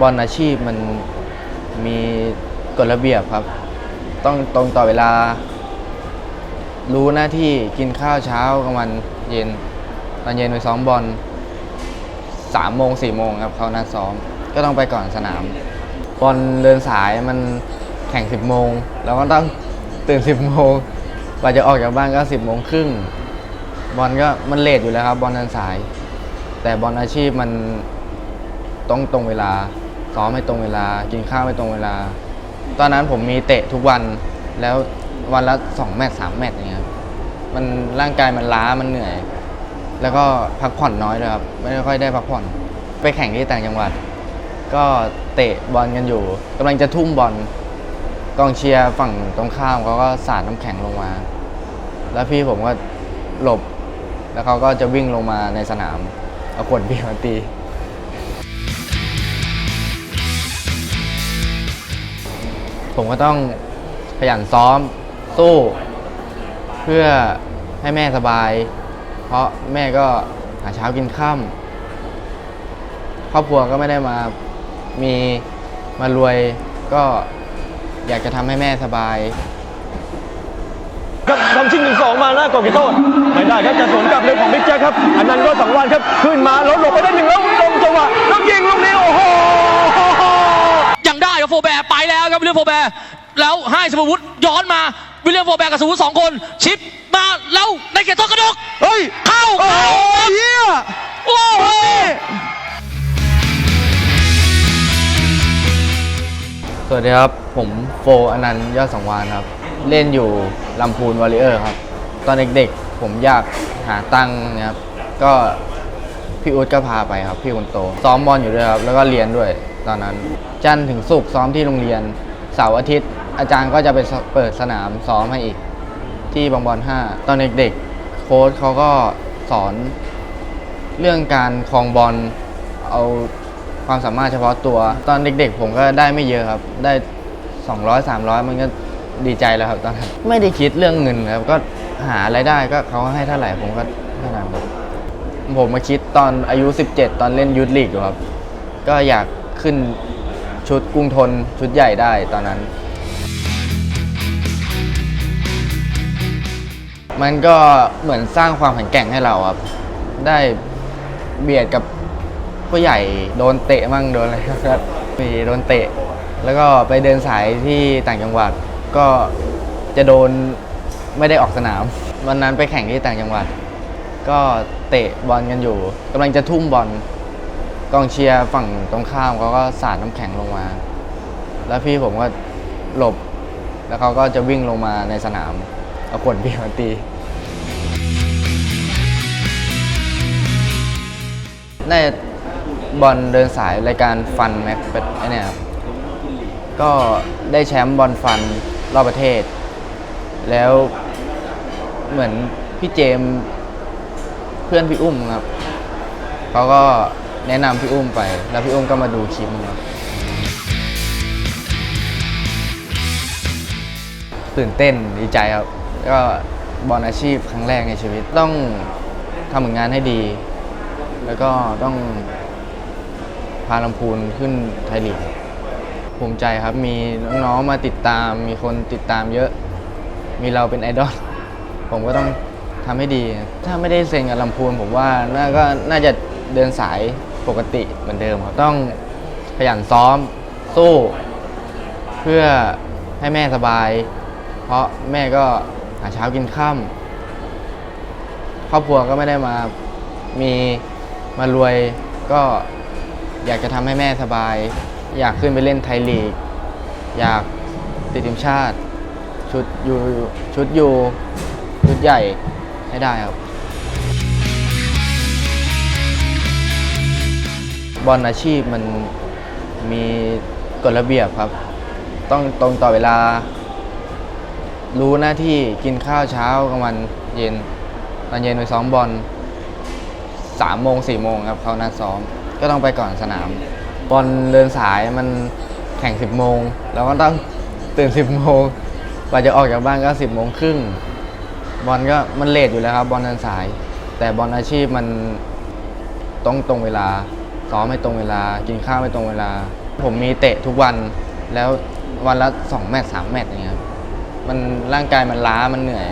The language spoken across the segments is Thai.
บอลอาชีพมันมีกฎระเบียบครับ ต้องตรงต่อเวลา รู้หน้าที่กินข้าวเช้ากลางวันเย็นตอนเย็นไปซ้อมบอลสามโมงสี่โมงครับเขานัดซ้อม ก็ต้องไปก่อนสนาม บอลเดินสายมันแข่งสิบโมงเราก็ต้องตื่นสิบโมงกว่าจะออกจากบ้านก็สิบโมงครึ่งบอลก็มันเลทอยู่แล้วครับ บอลเดินสาย แต่บอลอาชีพมันต้องตรงเวลา ซ้อมไม่ตรงเวลา กินข้าวไม่ตรงเวลา ตอนนั้นผมมีเตะทุกวันแล้ววันละสองแมตช์สามแมตช์อย่างเงี้ยครับมันร่างกายมันล้ามันเหนื่อย แล้วก็พักผ่อนน้อยเลยครับไม่ได้ค่อยได้พักผ่อน ไปแข่งที่ต่างจังหวัด ก็เตะบอลกันอยู่กำลังจะทุ่มบอลกองเชียร์ฝั่งตรงข้ามเขาก็สาดน้ำแข็งลงมา แล้วพี่ผมก็หลบ แล้วเขาก็จะวิ่งลงมาในสนามเอาขวดเบียร์มาตี ผมก็ต้องขยันซ้อมสู้ เพื่อให้แม่สบาย เพราะแม่ก็หาเช้ากินข้าครอบครัวก็ไม่ได้มามีมารวยก็อยากจะทำให้แม่สบายครับทำชิงหนึ่งสองมาหน้ากองเขตโทษไม่ได้ครับจะสวนกลับเลยของบิ๊กแจ๊คครับอันนั้นก็สังวานครับ ขึ้นมาแล้วหลบไปได้หนึ่งแล้วตรงจังหวะแล้วยิงลูกนี้โอ้โห ยังได้ครับโฟแบร์ไปแล้ว ครับวิลเลียมโฟแบร์แล้วให้สมวุฒิย้อนมาวิลเลียมโฟแบร์กับสมวุฒิสองคน ชิปมาแล้วในเขตโทษกระดกเฮ้ยเข้าโอ้เข้าโหเฮียโอ้โหสวัสดีครับ ผมโฟอนันต์ยอดสังวานครับ เล่นอยู่ลำพูนวอริเออร์ครับ ตอนเด็กๆ ผมอยากหาตังค์เนะครับ ก็พี่อุ๊ดก็พาไปครับ พี่คนโต ซ้อมบอลอยู่ด้วยครับ แล้วก็เรียนด้วย ตอนนั้น จันทร์ถึงศุกร์ซ้อมที่โรงเรียน เสาร์อาทิตย์ อาจารย์ก็จะไปเปิดสนามซ้อมให้อีก ที่บางบอล5ตอนเด็กๆโค้ชเขาก็สอนเรื่องการคลองบอลเอาความสามารถเฉพาะตัว ตอนเด็กๆ ผมก็ได้ไม่เยอะครับ ได้ 200 300 มันก็ดีใจแล้วครับตอนนั้นไม่ได้คิดเรื่องเงินครับ ก็หาไรายได้ก็เขาให้เท่าไหร่ผมก็เท่านั้นครับผมมาคิดตอนอายุ 17 ตอนเล่นยูทลีกอยู่ครับ ก็อยากขึ้น ชุดกรุงทนชุดใหญ่ได้ตอนนั้น มันก็เหมือนสร้างความแข็งแกร่งให้เราครับ ได้เบียดกับผู้ใหญ่โดนเตะมั่งโดนอะไรก็มีโดนเตะ แล้วก็ไปเดินสายที่ต่างจังหวัด ก็จะโดนไม่ได้ออกสนาม วันนั้นไปแข่งที่ต่างจังหวัด ก็เตะบอลกันอยู่กำลังจะทุ่มบอล กองเชียร์ฝั่งตรงข้ามเขาก็สาดน้ำแข็งลงมา แล้วพี่ผมก็หลบ แล้วเขาก็จะวิ่งลงมาในสนามเอาขวดเบียร์มาตีน่าจะบอลเดินสายรายการฟันแม็กเป็นไอเนี่ยครับก็ได้แชมป์บอลฟันรอบประเทศ แล้วเหมือนพี่เจมเพื่อนพี่อุ้มครับเขาก็ แนะนำพี่อุ้มไป แล้วพี่อุ้มก็มาดูคลิปครับตื่นเต้นดีใจครับ ก็บอลอาชีพครั้งแรกในชีวิตต้องทำผลงานให้ดี แล้วก็ต้องพาลำพูนขึ้นไทยลีกภูมิใจครับมีน้องๆมาติดตาม มีคนติดตามเยอะ มีเราเป็นไอดอล ผมก็ต้องทำให้ดี ถ้าไม่ได้เซ็นกับลำพูนผมว่าน่าก็น่าจะเดินสาย ปกติเหมือนเดิมครับ ต้องขยันซ้อมสู้ เพื่อให้แม่สบาย เพราะแม่ก็หาเช้ากินข้ามครอบครัวก็ไม่ได้มามีมารวยก็อยากจะทำให้แม่สบาย อยากขึ้นไปเล่นไทยลีก อยากติดทีมชาติ ชุดยูชุดยูชุดใหญ่ให้ได้ครับ บอลอาชีพมันมีกฎระเบียบครับ ต้องตรงต่อเวลา รู้หน้าที่กินข้าวเช้ากลางวันเย็นตอนเย็นไปซ้อมบอลสามโมงสี่โมงครับเขานัดซ้อม ก็ต้องไปก่อนสนาม บอลเดินสายมันแข่งสิบโมงเราก็ต้องตื่นสิบโมงกว่าจะออกจากบ้านก็สิบโมงครึ่งบอลก็มันเลทอยู่แล้วครับบอลเดินสาย แต่บอลอาชีพมันต้องตรงเวลา ซ้อมไม่ตรงเวลา กินข้าวไม่ตรงเวลา ผมมีเตะทุกวันแล้ววันละสองแมตช์สามแมตช์อย่างเงี้ยครับมันร่างกายมันล้ามันเหนื่อย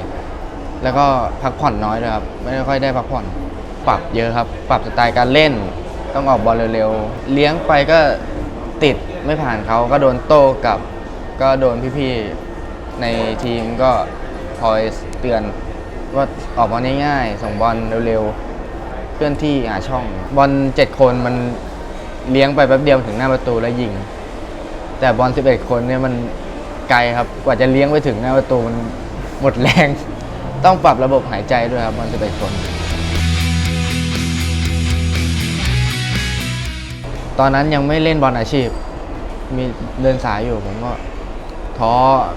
แล้วก็พักผ่อนน้อยด้วยครับ ไม่ค่อยได้พักผ่อนปรับเยอะครับ ปรับสไตล์การเล่น ต้องออกบอลเร็วๆ เลี้ยงไปก็ติดไม่ผ่านเขาก็โดนโต้กลับ ก็โดนพี่ๆในทีมก็คอยเตือนว่าออกบอลง่ายๆส่งบอลเร็วๆ เคลื่อนที่หาช่อง บอลเจ็ดคนมันเลี้ยงไปแป๊บเดียวถึงหน้าประตูแล้วยิง แต่บอล11คนเนี่ยมันไกลครับกว่าจะเลี้ยงไปถึงหน้าประตูมันหมดแรง ต้องปรับระบบหายใจด้วยครับบอล11คน ตอนนั้นยังไม่เล่นบอลอาชีพ มีเดินสายอยู่ผมก็ท้อ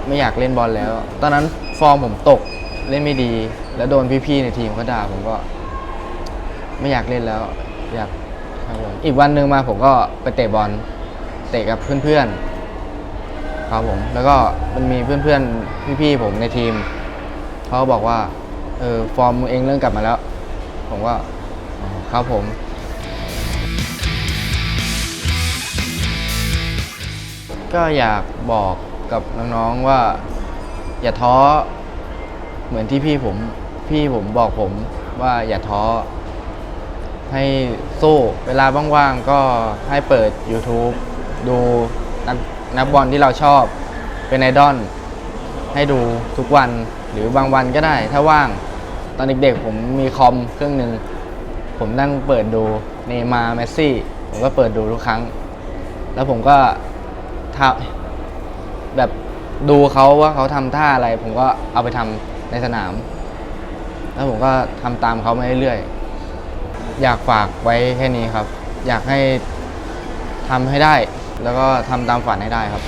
ไม่อยากเล่นบอลแล้ว ตอนนั้นฟอร์มผมตกเล่นไม่ดี แล้วโดนพี่ๆในทีมเขาด่าผมก็ ไม่อยากเล่นแล้ว อยากครับผมอีกวันหนึ่งมาผมก็ไปเตะบอลเตะกับเพื่อนๆครับผม แล้วก็มันมีเพื่อนๆพี่ๆผมในทีมเขาก็บอกว่าเออฟอร์มมึงเองเริ่มกลับมาแล้ว ผมก็อ๋อครับผม ก็อยากบอกกับน้องๆว่า อย่าท้อเหมือนที่พี่ผม พี่ผมบอกผมว่าอย่าท้อ ให้สู้เวลาว่างๆก็ให้เปิด YouTube ดูนักนักบอลที่เราชอบเป็นไอดอลให้ดูทุกวันหรือบางวันก็ได้ ถ้าว่างตอนเด็กๆผมมีคอมเครื่องหนึ่งผมนั่งเปิดดูเนมาร์เมสซี่ ผมก็เปิดดูทุกครั้ง แล้วผมก็ทำแบบดูเขาว่าเขาทำท่าอะไร ผมก็เอาไปทำในสนาม แล้วผมก็ทำตามเขามาเรื่อยๆ อยากฝากไว้แค่นี้ครับ อยากให้ทำให้ได้ แล้วก็ทำตามฝันให้ได้ครับ